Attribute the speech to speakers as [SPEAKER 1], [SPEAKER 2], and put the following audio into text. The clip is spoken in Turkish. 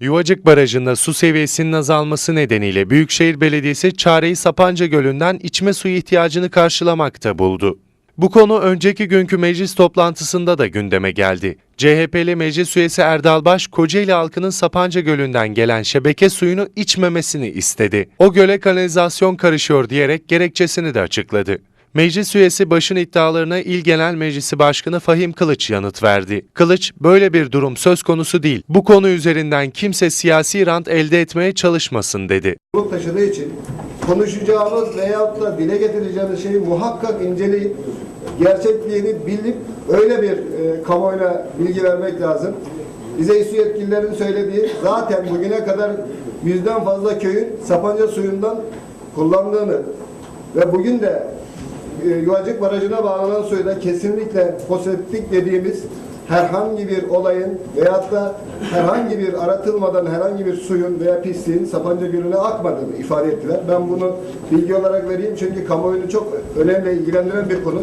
[SPEAKER 1] Yuvacık Barajı'nda su seviyesinin azalması nedeniyle Büyükşehir Belediyesi çareyi Sapanca Gölü'nden içme suyu ihtiyacını karşılamakta buldu. Bu konu önceki günkü meclis toplantısında da gündeme geldi. CHP'li meclis üyesi Erdal Baş, Kocaeli halkının Sapanca Gölü'nden gelen şebeke suyunu içmemesini istedi. O göle kanalizasyon karışıyor diyerek gerekçesini de açıkladı. Meclis üyesi Baş'ın iddialarına İl Genel Meclisi Başkanı Fahim Kılıç yanıt verdi. Kılıç, böyle bir durum söz konusu değil. Bu konu üzerinden kimse siyasi rant elde etmeye çalışmasın dedi.
[SPEAKER 2] sorumluluk taşıdığı için konuşacağımız veyahut da dile getireceğimiz şeyi muhakkak inceleyip gerçekliğini bilip öyle bir e, kamuoyuna bilgi vermek lazım. Bize İSU yetkililerin söylediği zaten bugüne kadar yüzden fazla köyün Sapanca suyundan kullandığını ve bugün de Yuvacık Barajı'na bağlanan suyda kesinlikle foseptik dediğimiz herhangi bir olayın veyahut da herhangi bir aratılmadan herhangi bir suyun veya pisliğin Sapanca Gölü'ne akmadığını ifade ettiler. Ben bunu bilgi olarak vereyim çünkü kamuoyunu çok önemli ilgilendiren bir konu.